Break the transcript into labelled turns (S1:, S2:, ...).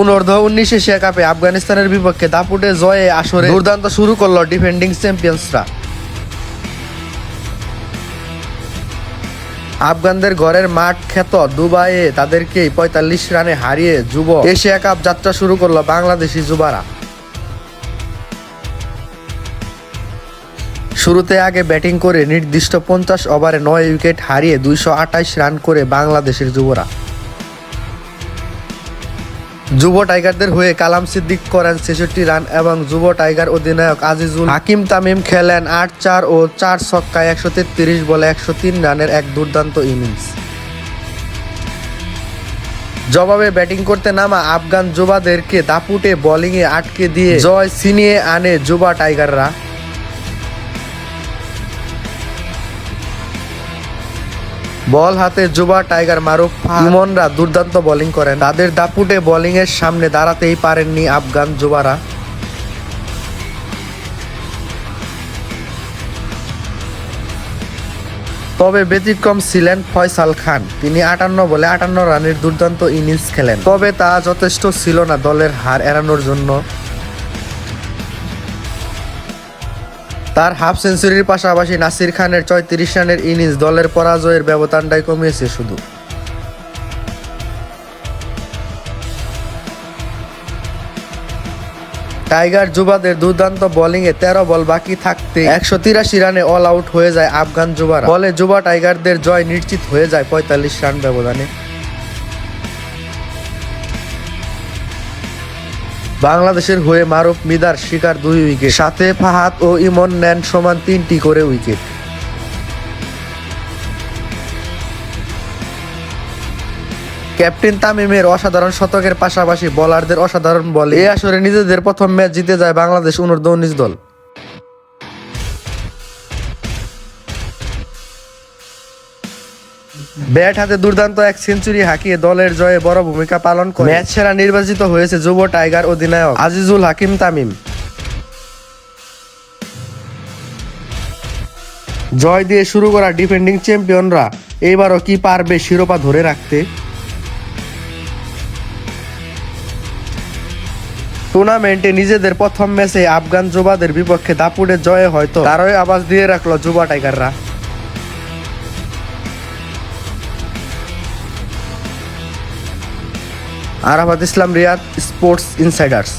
S1: অনূর্ধ্ব উনিশ এশিয়া কাপে আফগানিস্তানের বিপক্ষে দাপুটে জয়ে আসরে দুর্দান্ত শুরু করল ডিফেন্ডিং চ্যাম্পিয়ন্সরা। আফগানদের ঘরের মাঠ খ্যাত দুবাইয়ে তাদেরকে পঁয়তাল্লিশ রানে হারিয়ে যুব এশিয়া কাপ যাত্রা শুরু করল বাংলাদেশি যুবারা। শুরুতে আগে ব্যাটিং করে নির্দিষ্ট পঞ্চাশ ওভারে নয় উইকেট হারিয়ে দুইশো রান করে বাংলাদেশের যুবরা। যুব টাইগারদের হয়ে কালাম সিদ্দিক করেন ছেষট্টি রান এবং যুব টাইগার অধিনায়ক আজিজুল হাকিম তামিম খেলেন আট চার ও চার ছক্কায় একশো তেত্রিশ বলে একশো তিন রানের এক দুর্দান্ত ইনিংস। জবাবে ব্যাটিং করতে নামা আফগান যুবাদেরকে দাপুটে বোলিংয়ে আটকে দিয়ে জয় ছিনিয়ে আনে যুবা টাইগাররা। বল হাতে যুবা টাইগার মারুফ ইমনরা দুর্দান্ত বোলিং করেন। তাদের দাপুটে বোলিং এর সামনে দাঁড়াতেই পারেননি আফগান যুবারা তবে ব্যতিক্রম ছিলেন ফয়সাল খান। তিনি আটান্ন বলে আটান্ন রানের দুর্দান্ত ইনিংস খেলেন। তবে তা যথেষ্ট ছিল না দলের হার এড়ানোর জন্য। তার হাফ সেঞ্চুরির পাশাপাশি নাসির খানের ছয়ত্রিশ রানের ইনিংস দলের পরাজয়ের ব্যবধানটাই কমিয়েছে শুধু। টাইগার যুবাদের দুর্দান্ত বোলিংয়ে তেরো বল বাকি থাকতে একশো তিরাশি রানে অল আউট হয়ে যায় আফগান যুবারা বলে যুবা টাইগারদের জয় নিশ্চিত হয়ে যায় পঁয়তাল্লিশ রান ব্যবধানে। বাংলাদেশের হয়ে মারুফ মিদার শিকার দুই উইকেট। সাথে ফাহাদ ও ইমন নেন সমান তিনটি করে উইকেট। ক্যাপ্টেন তামিমের অসাধারণ শতকের পাশাপাশি বোলারদের অসাধারণ বলে। এই আসরে নিজেদের প্রথম ম্যাচ জিতে যায় বাংলাদেশ অনূর্ধ্ব উনিশ দল। ব্যাট হাতে দুর্দান্ত এক সেঞ্চুরি হাঁকিয়ে দলের জয়ে বড় ভূমিকা পালন করে। ম্যাচ সেরা নির্বাচিত হয়েছে যুব টাইগার অধিনায়ক আজিজুল হাকিম তামিম। জয় দিয়ে শুরু করা ডিফেন্ডিং চ্যাম্পিয়নরা এইবারও কি পারবে শিরোপা ধরে রাখতে? টুর্নামেন্টে নিজেদের প্রথম ম্যাচে আফগান যুবাদের বিপক্ষে দাপুড়ে জয়ে হয়তো। তারই আবাস দিয়ে রাখল যুবা টাইগাররা। Arafat Islam Riyad sports insiders.